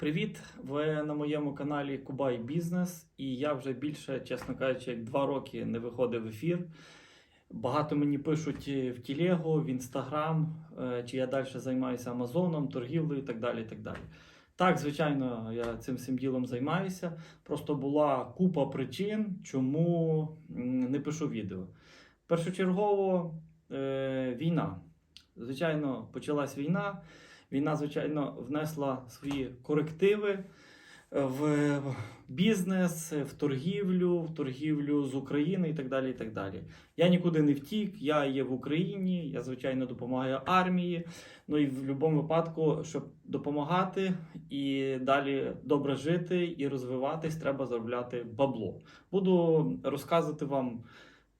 Привіт! Ви на моєму каналі Кубай Бізнес, і я вже більше, чесно кажучи, як два роки не виходив в ефір. Багато мені пишуть в Тілегу, в Інстаграм, е, чи я далі займаюся Амазоном, торгівлею і так далі. і Так, далі. так, звичайно, я цим всім ділом займаюся. Просто була купа причин, чому не пишу відео. Першочергово е, війна. Звичайно, почалась війна. Війна, звичайно, внесла свої корективи в бізнес, в торгівлю, в торгівлю з України і так далі. і так далі. Я нікуди не втік, я є в Україні, я, звичайно, допомагаю армії. Ну і в будь-якому випадку, щоб допомагати і далі добре жити і розвиватись, треба заробляти бабло. Буду розказувати вам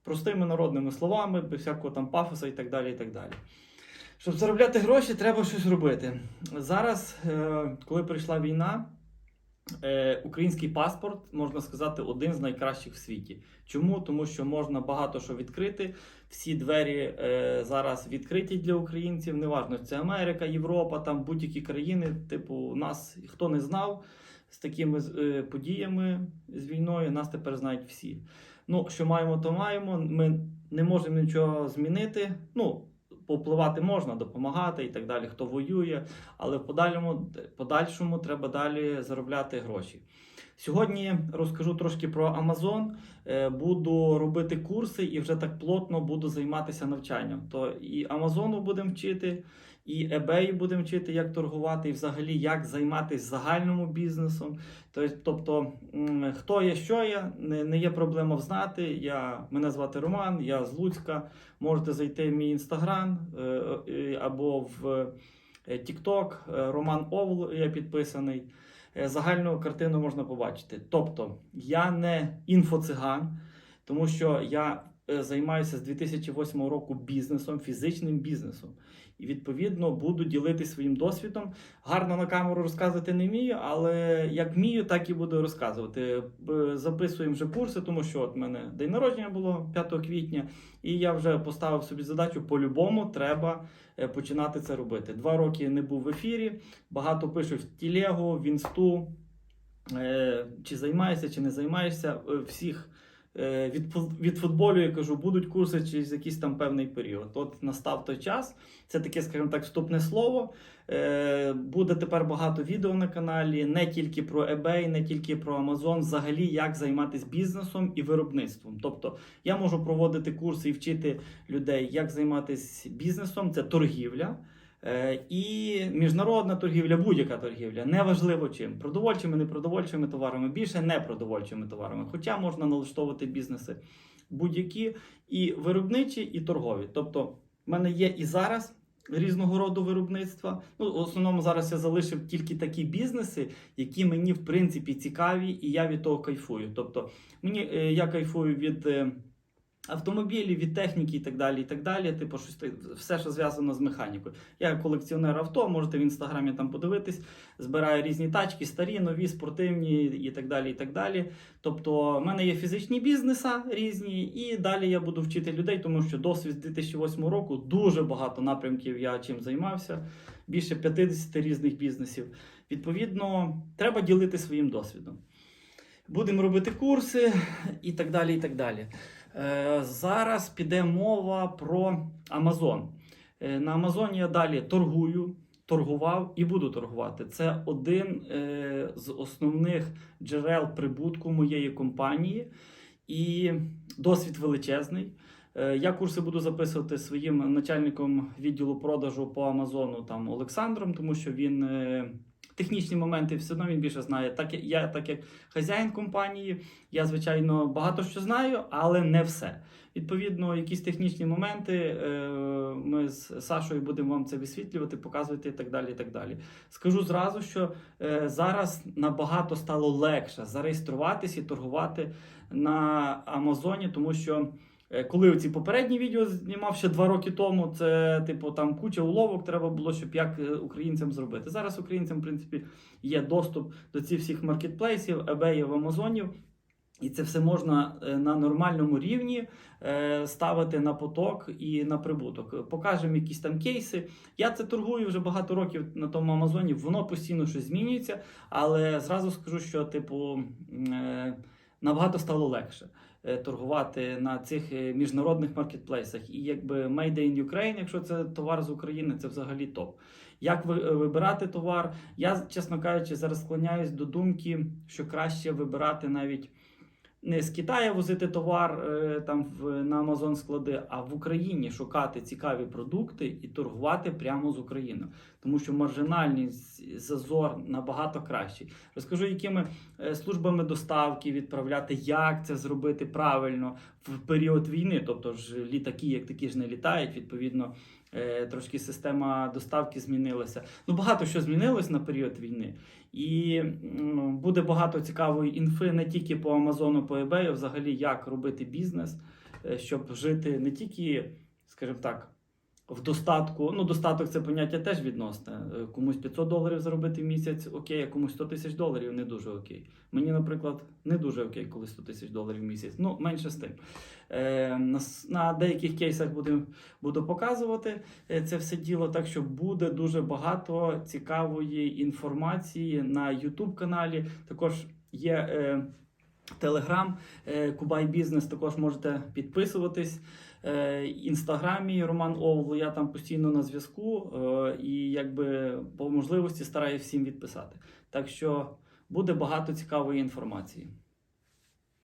простими народними словами, без всякого там пафоса і так далі. і так далі. Щоб заробляти гроші, треба щось робити. Зараз, е, коли прийшла війна, е, український паспорт, можна сказати, один з найкращих в світі. Чому? Тому що можна багато що відкрити. Всі двері е, зараз відкриті для українців. Неважно, це Америка, Європа, там будь-які країни. Типу, нас хто не знав з такими подіями з війною, нас тепер знають всі. Ну, що маємо, то маємо. Ми не можемо нічого змінити. Ну, Попливати можна, допомагати і так далі, хто воює, але в подальшому, подальшому треба далі заробляти гроші. Сьогодні розкажу трошки про Amazon. Е, Буду робити курси і вже так плотно буду займатися навчанням. То і Амазону будемо вчити, і eBay будемо вчити, як торгувати, і взагалі як займатися загальному бізнесом. Тобто, хто я, що я, не, є проблема взнати. Я, мене звати Роман, я з Луцька. Можете зайти в мій інстаграм е, е, або в TikTok, Роман Овл, я підписаний. Е, Загальну картину можна побачити. Тобто, я не інфоциган, тому що я займаюся з 2008 року бізнесом, фізичним бізнесом. І відповідно буду ділитися своїм досвідом. Гарно на камеру розказувати не вмію, але як вмію, так і буду розказувати. Б- Записуємо вже курси, тому що от мене день народження було 5 квітня, і я вже поставив собі задачу: по-любому треба е, починати це робити. Два роки не був в ефірі. Багато пишуть в Тілегу, в інсту, е, чи займаєшся, чи не займаєшся. Е, Всіх е, від, фут- від футболю я кажу, будуть курси через якийсь там певний період. От настав той час. Це таке, скажімо так, вступне слово. Е, Буде тепер багато відео на каналі, не тільки про eBay, не тільки про Amazon, взагалі як займатися бізнесом і виробництвом. Тобто я можу проводити курси і вчити людей, як займатися бізнесом, це торгівля. Е, І міжнародна торгівля, будь-яка торгівля, неважливо чим, продовольчими, непродовольчими товарами, більше непродовольчими товарами. Хоча можна налаштовувати бізнеси будь-які і виробничі, і торгові. Тобто, в мене є і зараз різного роду виробництва. Ну, в основному зараз я залишив тільки такі бізнеси, які мені в принципі цікаві, і я від того кайфую. Тобто, мені е, я кайфую від. Автомобілів, від техніки і так далі, і так далі. Типу, щось все, що зв'язано з механікою. Я колекціонер авто, можете в інстаграмі там подивитись, збираю різні тачки, старі, нові, спортивні і так далі. і так далі. Тобто, в мене є фізичні бізнеса різні, і далі я буду вчити людей, тому що досвід з 2008 року дуже багато напрямків я чим займався, більше 50 різних бізнесів. Відповідно, треба ділити своїм досвідом. Будемо робити курси і так далі. і так далі. Е, Зараз піде мова про Amazon. Е, На Амазоні я далі торгую, торгував і буду торгувати. Це один е, з основних джерел прибутку моєї компанії і досвід величезний. Я курси буду записувати своїм начальником відділу продажу по Амазону там Олександром, тому що він технічні моменти все одно він більше знає. Так я, так як хазяїн компанії, я звичайно багато що знаю, але не все. Відповідно, якісь технічні моменти е, ми з Сашою будемо вам це висвітлювати, показувати і так далі. і так далі. Скажу зразу, що е, зараз набагато стало легше зареєструватись і торгувати на Амазоні, тому що. Е, Коли ці попередні відео знімав ще два роки тому, це типу там куча уловок треба було, щоб як е, українцям зробити. Зараз українцям, в принципі, є доступ до цих всіх маркетплейсів, eBay, Амазонів. І це все можна е, на нормальному рівні ставити на поток і на прибуток. Покажемо якісь там кейси. Я це торгую вже багато років на тому Амазоні, воно постійно щось змінюється, але зразу скажу, що типу набагато стало легше е, торгувати на цих е, міжнародних маркетплейсах. І якби Made in Ukraine, якщо це товар з України, це взагалі топ. Як е, вибирати товар? Я, чесно кажучи, зараз склоняюсь до думки, що краще вибирати навіть не з Китаю возити товар е, там в, на Амазон склади, а в Україні шукати цікаві продукти і торгувати прямо з України. Тому що маржинальний з- зазор набагато кращий. Розкажу, якими е, службами доставки відправляти, як це зробити правильно в період війни. Тобто ж літаки, як такі ж не літають, відповідно. Е, Трошки система доставки змінилася. Ну, багато що змінилось на період війни. І буде багато цікавої інфи не тільки по Амазону, по eBay, а взагалі як робити бізнес, е, щоб жити не тільки, скажімо так, в достатку. Ну, достаток це поняття теж відносне. Е, Комусь 500 доларів заробити в місяць окей, а комусь 100 тисяч доларів не дуже окей. Мені, наприклад, не дуже окей, коли 100 тисяч доларів в місяць. Ну, менше з тим. Е, на, на деяких кейсах буду, буду показувати е, це все діло. Так що буде дуже багато цікавої інформації на YouTube каналі. Також є е, Телеграм, Кубай Бізнес. Також можете підписуватись. Е, Інстаграмі Роман Овлу, я там постійно на зв'язку е, і якби по можливості стараюся всім відписати. Так що буде багато цікавої інформації.